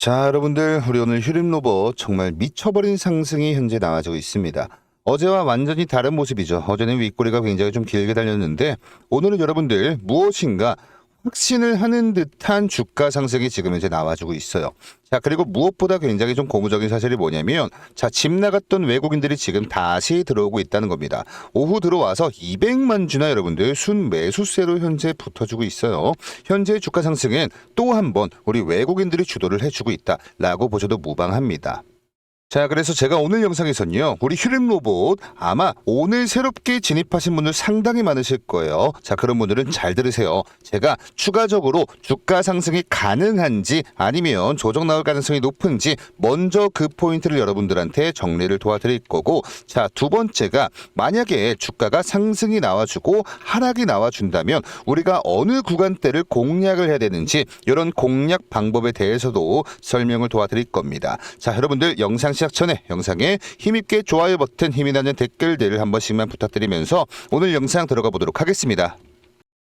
자, 여러분들, 우리 오늘 휴림 로봇 정말 미쳐버린 상승이 현재 나와지고 있습니다. 어제와 완전히 다른 모습이죠. 어제는 윗꼬리가 굉장히 좀 길게 달렸는데, 오늘은 여러분들 무엇인가 확신을 하는 듯한 주가 상승이 지금 이제 나와주고 있어요. 자, 그리고 무엇보다 굉장히 좀 고무적인 사실이 뭐냐면, 자, 집 나갔던 외국인들이 지금 다시 들어오고 있다는 겁니다. 오후 들어와서 200만 주나 여러분들 순 매수세로 현재 붙어주고 있어요. 현재 주가 상승은 또한 번 우리 외국인들이 주도를 해주고 있다라고 보셔도 무방합니다. 자, 그래서 제가 오늘 영상에서는요, 우리 휴림 로봇 아마 오늘 새롭게 진입하신 분들 상당히 많으실 거예요. 자, 그런 분들은 잘 들으세요. 제가 추가적으로 주가 상승이 가능한지 아니면 조정 나올 가능성이 높은지 먼저 그 포인트를 여러분들한테 정리를 도와드릴 거고, 자, 두 번째가 만약에 주가가 상승이 나와주고 하락이 나와준다면 우리가 어느 구간대를 공략을 해야 되는지 이런 공략 방법에 대해서도 설명을 도와드릴 겁니다. 자, 여러분들 영상 시작 전에 영상에 힘있게 좋아요 버튼 힘이 나는 댓글들 한 번씩만 부탁드리면서 오늘 영상 들어가 보도록 하겠습니다.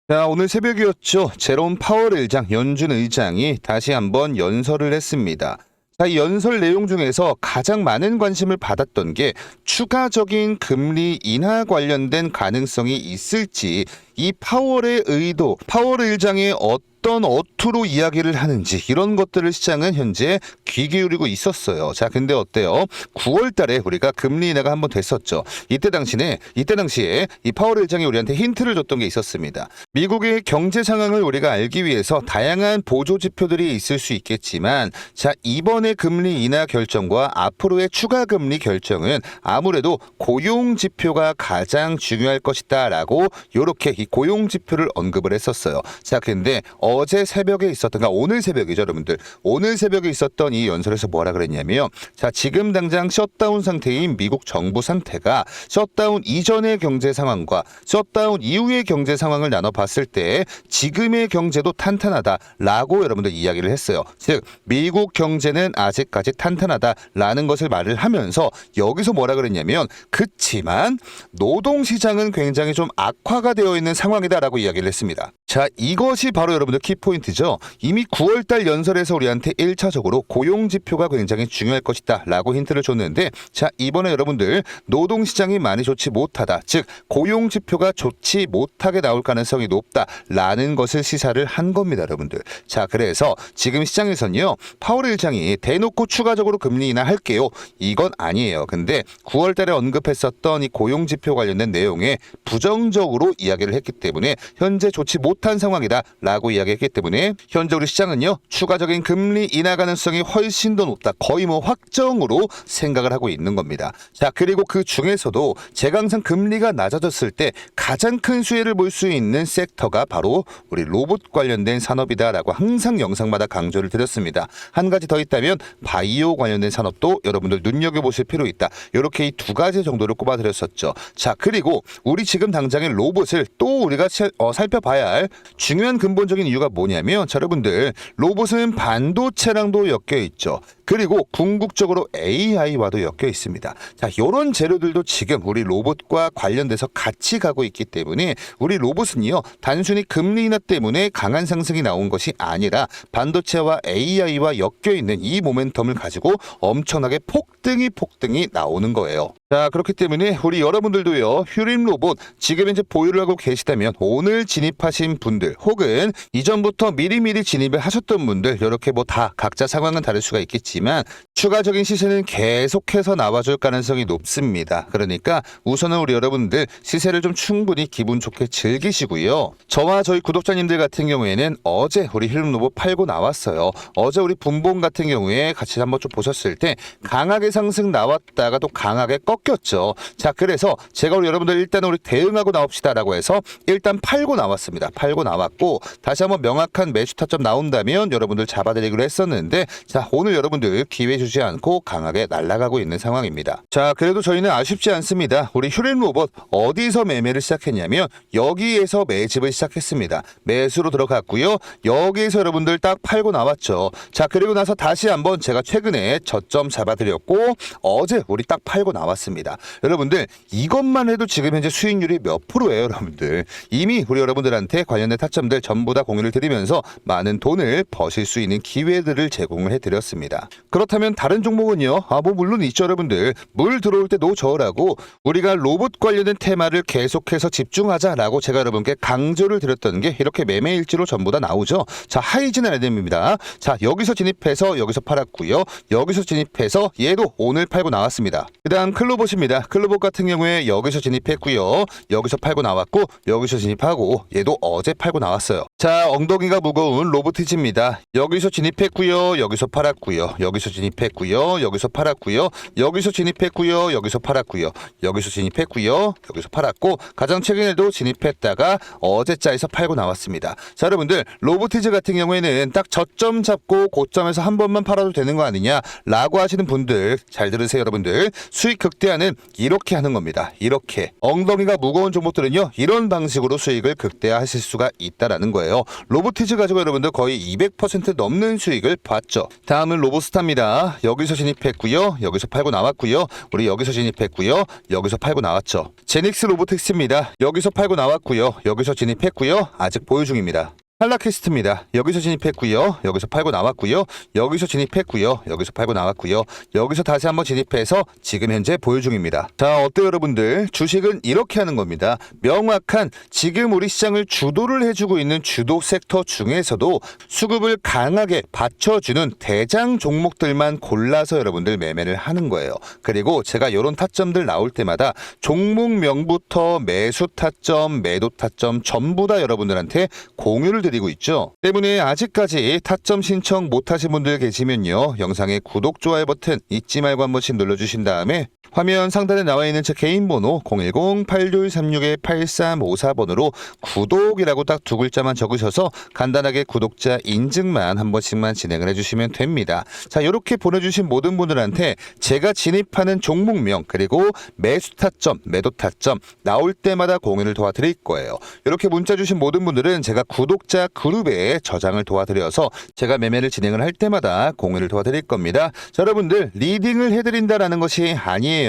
자, 오늘 새벽이었죠. 제롬 파월 의장, 연준 의장이 다시 한번 연설을 했습니다. 자, 이 연설 내용 중에서 가장 많은 관심을 받았던 게 추가적인 금리 인하 관련된 가능성이 있을지 이 파월의 의도, 파월 의장의 어떤 어투로 이야기를 하는지 이런 것들을 시장은 현재 귀 기울이고 있었어요. 자, 근데 어때요? 9월 달에 우리가 금리 인하가 한번 됐었죠. 이때 당시에 이때 당시에 이 파월 의장이 우리한테 힌트를 줬던 게 있었습니다. 미국의 경제 상황을 우리가 알기 위해서 다양한 보조 지표들이 있을 수 있겠지만 자, 이번에 금리 인하 결정과 앞으로의 추가 금리 결정은 아무래도 고용 지표가 가장 중요할 것이다라고 요렇게 이 고용 지표를 언급을 했었어요. 자, 근데 어제 새벽에 있었던 가 오늘 새벽이죠, 여러분들. 오늘 새벽에 있었던 이 연설에서 뭐라 그랬냐면 자, 지금 당장 셧다운 상태인 미국 정부 상태가 셧다운 이전의 경제 상황과 셧다운 이후의 경제 상황을 나눠 봤을 때 지금의 경제도 탄탄하다라고 여러분들 이야기를 했어요. 즉, 미국 경제는 아직까지 탄탄하다라는 것을 말을 하면서 여기서 뭐라 그랬냐면 그치만 노동 시장은 굉장히 좀 악화가 되어 있는 상황이다라고 이야기를 했습니다. 자, 이것이 바로 여러분들 키포인트죠. 이미 9월 달 연설에서 우리한테 1차적으로 고용 지표가 굉장히 중요할 것이다 라고 힌트를 줬는데 자, 이번에 여러분들 노동 시장이 많이 좋지 못하다. 즉, 고용 지표가 좋지 못하게 나올 가능성이 높다 라는 것을 시사를 한 겁니다, 여러분들. 자, 그래서 지금 시장에서는요. 파월 일장이 대놓고 추가적으로 금리 인하 할게요. 이건 아니에요. 근데 9월 달에 언급했었던 이 고용 지표 관련된 내용에 부정적으로 이야기를 했기 때문에 현재 좋지 못한 상황이다 라고 이야기 했기 때문에 현재 우리 시장은요. 추가적인 금리 인하 가능성이 훨씬 더 높다. 거의 뭐 확정으로 생각을 하고 있는 겁니다. 자, 그리고 그 중에서도 제가 항상 금리가 낮아졌을 때 가장 큰 수혜를 볼 수 있는 섹터가 바로 우리 로봇 관련된 산업이다라고 항상 영상마다 강조를 드렸습니다. 한 가지 더 있다면 바이오 관련된 산업도 여러분들 눈여겨보실 필요 있다. 이렇게 이 두 가지 정도를 꼽아드렸었죠. 자, 그리고 우리 지금 당장의 로봇을 또 우리가 살- 어, 살펴봐야 할 중요한 근본적인 이유가 뭐냐면 자, 여러분들 로봇은 반도체랑도 엮여 있죠. 그리고 궁극적으로 AI와도 엮여 있습니다. 자, 이런 재료들도 지금 우리 로봇과 관련돼서 같이 가고 있기 때문에 우리 로봇은요, 단순히 금리 인하 때문에 강한 상승이 나온 것이 아니라 반도체와 AI와 엮여 있는 이 모멘텀을 가지고 엄청나게 폭등이 폭등이 나오는 거예요. 자, 그렇기 때문에 우리 여러분들도요, 휴림 로봇 지금 현재 보유를 하고 계시다면 오늘 진입하신 분들 혹은 이전부터 미리미리 진입을 하셨던 분들 이렇게 뭐 다 각자 상황은 다를 수가 있겠지만 추가적인 시세는 계속해서 나와줄 가능성이 높습니다. 그러니까 우선은 우리 여러분들 시세를 좀 충분히 기분 좋게 즐기시고요. 저와 저희 구독자님들 같은 경우에는 어제 우리 힐름 로봇 팔고 나왔어요. 어제 우리 분봉 같은 경우에 같이 한번 좀 보셨을 때 강하게 상승 나왔다가 또 강하게 꺾 였죠. 자, 그래서 제가 우리 여러분들 일단 우리 대응하고 나옵시다라고 해서 일단 팔고 나왔습니다. 팔고 나왔고 다시 한번 명확한 매수 타점 나온다면 여러분들 잡아드리기로 했었는데 자, 오늘 여러분들 기회 주지 않고 강하게 날아가고 있는 상황입니다. 자, 그래도 저희는 아쉽지 않습니다. 우리 휴림 로봇 어디서 매매를 시작했냐면 여기에서 매집을 시작했습니다. 매수로 들어갔고요. 여기에서 여러분들 딱 팔고 나왔죠. 자, 그리고 나서 다시 한번 제가 최근에 저점 잡아드렸고 어제 우리 딱 팔고 나왔습니다. 나왔습니다. 여러분들 이것만 해도 지금 현재 수익률이 몇 프로예요, 여러분들. 이미 우리 여러분들한테 관련된 타점들 전부 다 공유를 드리면서 많은 돈을 버실 수 있는 기회들을 제공을 해드렸습니다. 그렇다면 다른 종목은요? 아, 뭐 물론 있죠, 여러분들. 물 들어올 때 노 저으라고 우리가 로봇 관련된 테마를 계속해서 집중하자라고 제가 여러분께 강조를 드렸던 게 이렇게 매매 일지로 전부 다 나오죠. 자, 하이진 아이템입니다. 자, 여기서 진입해서 여기서 팔았고요. 여기서 진입해서 얘도 오늘 팔고 나왔습니다. 그다음 클로 봇입니다. 클로봇 같은 경우에 여기서 진입했고요. 여기서 팔고 나왔고 여기서 진입하고 얘도 어제 팔고 나왔어요. 자, 엉덩이가 무거운 로보티즈입니다. 여기서 진입했고요. 여기서 팔았고요. 여기서 진입했고요. 여기서 팔았고요. 여기서 진입했고요. 여기서 팔았고요. 여기서 진입했고요. 여기서 팔았고 가장 최근에도 진입했다가 어제자에서 팔고 나왔습니다. 자, 여러분들 로보티즈 같은 경우에는 딱 저점 잡고 고점에서 한 번만 팔아도 되는 거 아니냐라고 하시는 분들 잘 들으세요, 여러분들. 수익 극대 화는 이렇게 하는 겁니다. 이렇게 엉덩이가 무거운 종목들은요 이런 방식으로 수익을 극대화하실 수가 있다라는 거예요. 로보티즈 가지고 여러분들 거의 200% 넘는 수익을 봤죠. 다음은 로보스타입니다. 여기서 진입했고요, 여기서 팔고 나왔고요, 우리 여기서 진입했고요, 여기서 팔고 나왔죠. 제닉스 로보틱스입니다. 여기서 팔고 나왔고요, 여기서 진입했고요, 아직 보유 중입니다. 팔라키스트입니다. 여기서 진입했고요. 여기서 팔고 나왔고요. 여기서 진입했고요. 여기서 팔고 나왔고요. 여기서 다시 한번 진입해서 지금 현재 보유 중입니다. 자, 어때요, 여러분들? 주식은 이렇게 하는 겁니다. 명확한 지금 우리 시장을 주도를 해주고 있는 주도 섹터 중에서도 수급을 강하게 받쳐주는 대장 종목들만 골라서 여러분들 매매를 하는 거예요. 그리고 제가 이런 타점들 나올 때마다 종목명부터 매수 타점, 매도 타점 전부 다 여러분들한테 공유를 드리고 있죠. 때문에 아직까지 타점 신청 못하신 분들 계시면요. 영상의 구독, 좋아요 버튼 잊지 말고 한 번씩 눌러주신 다음에 화면 상단에 나와 있는 제 개인 번호 010-8236-8354번으로 구독이라고 딱 두 글자만 적으셔서 간단하게 구독자 인증만 한 번씩만 진행을 해주시면 됩니다. 자, 이렇게 보내주신 모든 분들한테 제가 진입하는 종목명 그리고 매수 타점, 매도 타점 나올 때마다 공유를 도와드릴 거예요. 이렇게 문자 주신 모든 분들은 제가 구독자 그룹에 저장을 도와드려서 제가 매매를 진행을 할 때마다 공유를 도와드릴 겁니다. 자, 여러분들 리딩을 해드린다라는 것이 아니에요.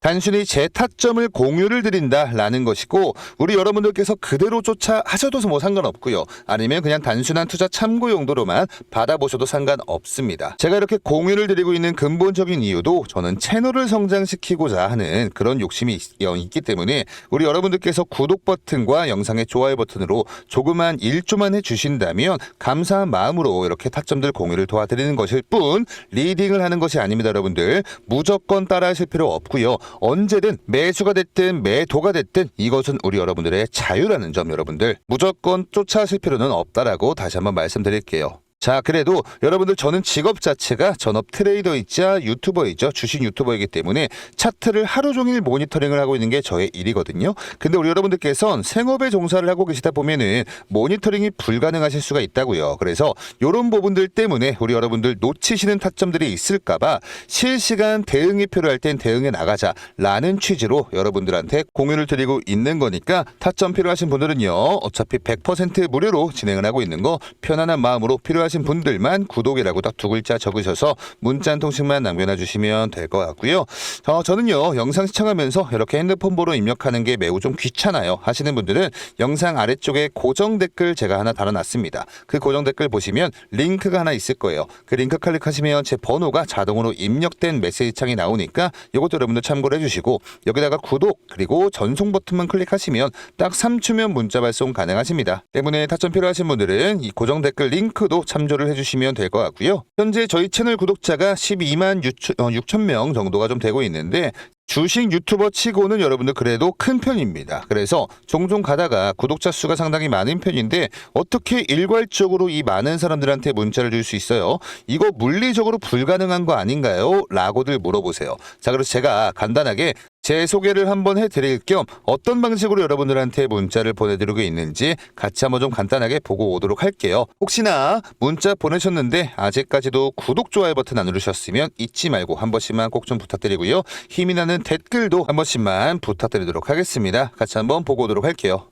단순히 제 타점을 공유를 드린다라는 것이고 우리 여러분들께서 그대로 쫓아 하셔도 뭐 상관없고요. 아니면 그냥 단순한 투자 참고 용도로만 받아보셔도 상관없습니다. 제가 이렇게 공유를 드리고 있는 근본적인 이유도 저는 채널을 성장시키고자 하는 그런 욕심이 있, 있기 때문에 우리 여러분들께서 구독 버튼과 영상의 좋아요 버튼으로 조그만 일조만 해주신다면 감사한 마음으로 이렇게 타점들 공유를 도와드리는 것일 뿐 리딩을 하는 것이 아닙니다 여러분들 무조건 따라하실 필요 없고요. 언제든 매수가 됐든 매도가 됐든 이것은 우리 여러분들의 자유라는 점 여러분들. 무조건 쫓아하실 필요는 없다라고 다시 한번 말씀드릴게요 자, 그래도 여러분들 저는 직업 자체가 전업 트레이더이자 유튜버이죠. 주식 유튜버이기 때문에 차트를 하루 종일 모니터링을 하고 있는 게 저의 일이거든요. 근데 우리 여러분들께서는 생업에 종사를 하고 계시다 보면은 모니터링이 불가능하실 수가 있다고요. 그래서 이런 부분들 때문에 우리 여러분들 놓치시는 타점들이 있을까봐 실시간 대응이 필요할 땐 대응해 나가자라는 취지로 여러분들한테 공유를 드리고 있는 거니까 타점 필요하신 분들은요. 어차피 100% 무료로 진행을 하고 있는 거 편안한 마음으로 필요하신 분들만 구독이라고 딱 두 글자 적으셔서 문자 한 통씩만 남겨놔 주시면 될 것 같고요. 어, 저는요 영상 시청하면서 이렇게 핸드폰 번호 입력하는 게 매우 좀 귀찮아요 하시는 분들은 영상 아래쪽에 고정 댓글 제가 하나 달아놨습니다. 그 고정 댓글 보시면 링크가 하나 있을 거예요. 그 링크 클릭하시면 제 번호가 자동으로 입력된 메시지 창이 나오니까 이것도 여러분들 참고를 해주시고 여기다가 구독 그리고 전송 버튼만 클릭하시면 딱 3초면 문자 발송 가능하십니다. 때문에 타점 필요하신 분들은 이 고정 댓글 링크도 참조를 해주시면 될 것 같고요. 현재 저희 채널 구독자가 12만 6천 명 정도가 좀 되고 있는데 주식 유튜버 치고는 여러분들 그래도 큰 편입니다. 그래서 종종 가다가 구독자 수가 상당히 많은 편인데 어떻게 일괄적으로 이 많은 사람들한테 문자를 줄 수 있어요? 이거 물리적으로 불가능한 거 아닌가요? 라고들 물어보세요. 자, 그래서 제가 간단하게 제 소개를 한번 해드릴 겸 어떤 방식으로 여러분들한테 문자를 보내드리고 있는지 같이 한번 좀 간단하게 보고 오도록 할게요. 혹시나 문자 보내셨는데 아직까지도 구독, 좋아요 버튼 안 누르셨으면 잊지 말고 한 번씩만 꼭 좀 부탁드리고요. 힘이 나는 댓글도 한 번씩만 부탁드리도록 하겠습니다. 같이 한번 보고 오도록 할게요.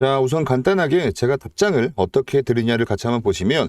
자, 우선 간단하게 제가 답장을 어떻게 드리냐를 같이 한번 보시면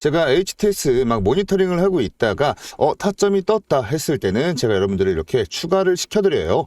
제가 HTS 막 모니터링을 하고 있다가 어 타점이 떴다 했을 때는 제가 여러분들을 이렇게 추가를 시켜드려요.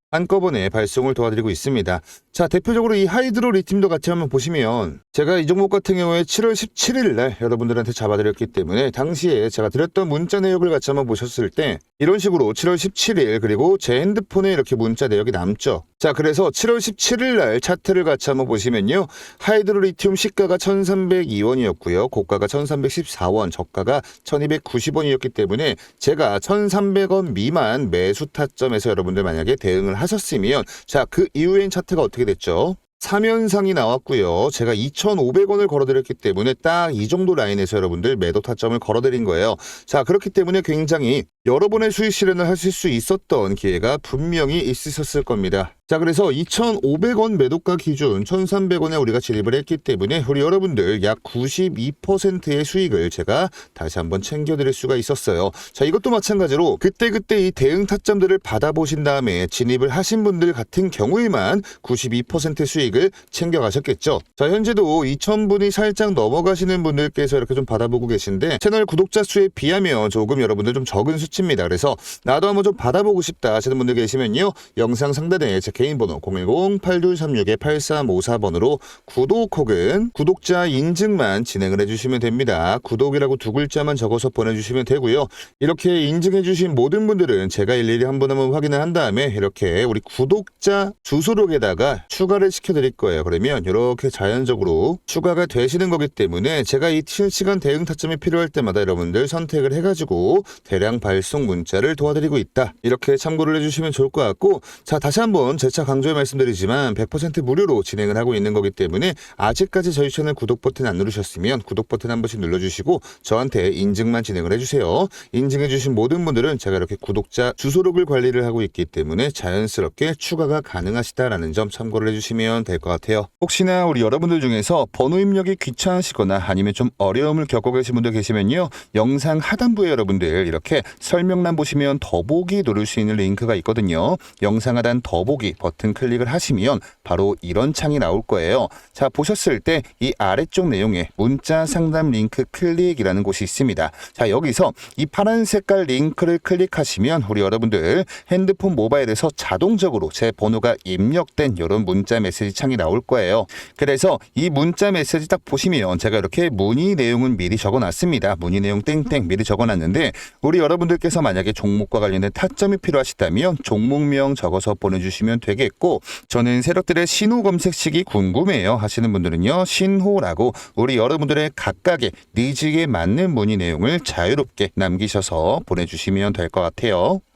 한꺼번에 발송을 도와드리고 있습니다. 자, 대표적으로 이 하이드로 리튬도 같이 한번 보시면 제가 이 종목 같은 경우에 7월 17일 날 여러분들한테 잡아드렸기 때문에 당시에 제가 드렸던 문자 내역을 같이 한번 보셨을 때 이런 식으로 7월 17일 그리고 제 핸드폰에 이렇게 문자 내역이 남죠. 자, 그래서 7월 17일 날 차트를 같이 한번 보시면요. 하이드로 리튬 시가가 1,302원이었고요. 고가가 1,314원, 저가가 1,290원이었기 때문에 제가 1,300원 미만 매수 타점에서 여러분들 만약에 대응을 하셨으면 자, 그 이후엔 차트가 어떻게 됐죠? 3연상이 나왔고요. 제가 2,500원을 걸어드렸기 때문에 딱 이 정도 라인에서 여러분들 매도 타점을 걸어드린 거예요. 자, 그렇기 때문에 굉장히 여러 번의 수익 실현을 하실 수 있었던 기회가 분명히 있으셨을 겁니다. 자, 그래서 2,500원 매도가 기준 1,300원에 우리가 진입을 했기 때문에 우리 여러분들 약 92%의 수익을 제가 다시 한번 챙겨드릴 수가 있었어요. 자, 이것도 마찬가지로 그때그때 이 대응 타점들을 받아보신 다음에 진입을 하신 분들 같은 경우에만 92% 수익 을 챙겨가셨겠죠. 자, 현재도 2,000분이 살짝 넘어가시는 분들께서 이렇게 좀 받아보고 계신데 채널 구독자 수에 비하면 조금 여러분들 좀 적은 수치입니다. 그래서 나도 한번 좀 받아보고 싶다 하시는 분들 계시면요. 영상 상단에 제 개인 번호 010-8236-8354번으로 구독 혹은 구독자 인증만 진행을 해주시면 됩니다. 구독이라고 두 글자만 적어서 보내주시면 되고요. 이렇게 인증해주신 모든 분들은 제가 일일이 한번 한번 확인을 한 다음에 이렇게 우리 구독자 주소록에다가 추가를 시켜 드릴 거예요. 그러면 이렇게 자연적으로 추가가 되시는 거기 때문에 제가 이 실시간 대응 타점이 필요할 때마다 여러분들 선택을 해가지고 대량 발송 문자를 도와드리고 있다. 이렇게 참고를 해주시면 좋을 것 같고 자 다시 한번 재차 강조해 말씀드리지만 100% 무료로 진행을 하고 있는 거기 때문에 아직까지 저희 채널 구독 버튼 안 누르셨으면 구독 버튼 한 번씩 눌러주시고 저한테 인증만 진행을 해주세요. 인증해주신 모든 분들은 제가 이렇게 구독자 주소록을 관리를 하고 있기 때문에 자연스럽게 추가가 가능하시다라는 점 참고를 해주시면 될 것 같아요. 혹시나 우리 여러분들 중에서 번호 입력이 귀찮으시거나 아니면 좀 어려움을 겪고 계신 분들 계시면요. 영상 하단부에 여러분들 이렇게 설명란 보시면 더보기 누를 수 있는 링크가 있거든요. 영상 하단 더보기 버튼 클릭을 하시면 바로 이런 창이 나올 거예요. 자, 보셨을 때 이 아래쪽 내용에 문자 상담 링크 클릭이라는 곳이 있습니다. 자, 여기서 이 파란 색깔 링크를 클릭하시면 우리 여러분들 핸드폰 모바일에서 자동적으로 제 번호가 입력된 이런 문자 메시지 창이 나올 거예요. 그래서 이 문자 메시지 딱 보시면 제가 이렇게 문의 내용은 미리 적어 놨습니다. 문의 내용 땡땡 미리 적어 놨는데 우리 여러분들께서 만약에 종목과 관련된 타점이 필요하시다면 종목명 적어서 보내주시면 되겠고 저는 세력들의 신호 검색식이 궁금해요 하시는 분들은요 신호라고 우리 여러분들의 각각의 니즈에 맞는 문의 내용을 자유롭게 남기셔서 보내주시면 될 것 같아요.